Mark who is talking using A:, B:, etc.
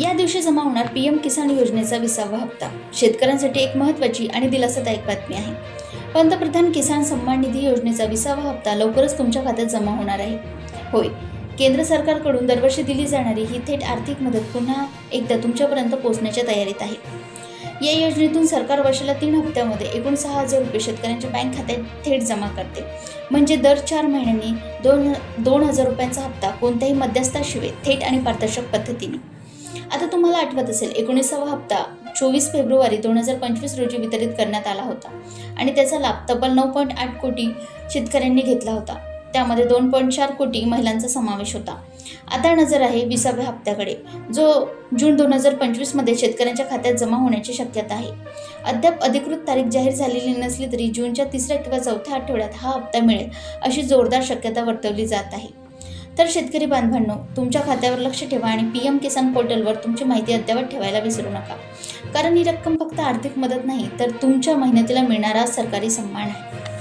A: या दिवशी जमा होणार पीएम किसान योजनेचा विसावा हप्ता. शेतकऱ्यांसाठी एक महत्त्वाची आणि दिलासादायक बातमी आहे. पंतप्रधान किसान सन्मान निधी योजनेचा विसावा हप्ता लवकरच तुमच्या खात्यात जमा होणार आहे. होय केंद्र सरकारकडून दरवर्षी दिली जाणारी ही थेट आर्थिक मदत पुन्हा एकदा तुमच्यापर्यंत पोहोचण्याच्या तयारीत आहे. या योजनेतून सरकार वर्षाला तीन हप्त्यामध्ये एकूण सहा हजार रुपये शेतकऱ्यांच्या बँक खात्यात थेट जमा करते. म्हणजे दर चार महिन्यांनी दोन दोन हजार रुपयांचा हप्ता कोणत्याही मध्यस्थाशिवाय थेट आणि पारदर्शक पद्धतीने. आता तुम्हाला आठवत असेल एकोणीसावा हप्ता चोवीस फेब्रुवारी दोन हजार पंचवीस रोजी वितरित करण्यात आला होता आणि त्याचा लाभ तब्बल नऊ पॉईंट आठ कोटी शेतकऱ्यांनी घेतला होता. त्यामध्ये दोन पॉईंट चार कोटी महिलांचा समावेश होता. आता नजर आहे विसाव्या हप्त्याकडे जो जून दोन हजार पंचवीसमध्ये शेतकऱ्यांच्या खात्यात जमा होण्याची शक्यता आहे. अद्याप अधिकृत तारीख जाहीर झालेली नसली तरी जूनच्या तिसऱ्या किंवा चौथ्या आठवड्यात हा हप्ता मिळेल अशी जोरदार शक्यता वर्तवली जात आहे. तर शेतकरी बांधवांनो तुमच्या खात्यावर लक्ष ठेवा आणि पी एम किसान पोर्टलवर तुमची माहिती अद्ययावत ठेवायला विसरू नका. कारण ही रक्कम फक्त आर्थिक मदत नाही तर तुमच्या मेहनतीला मिळणारा सरकारी सन्मान आहे.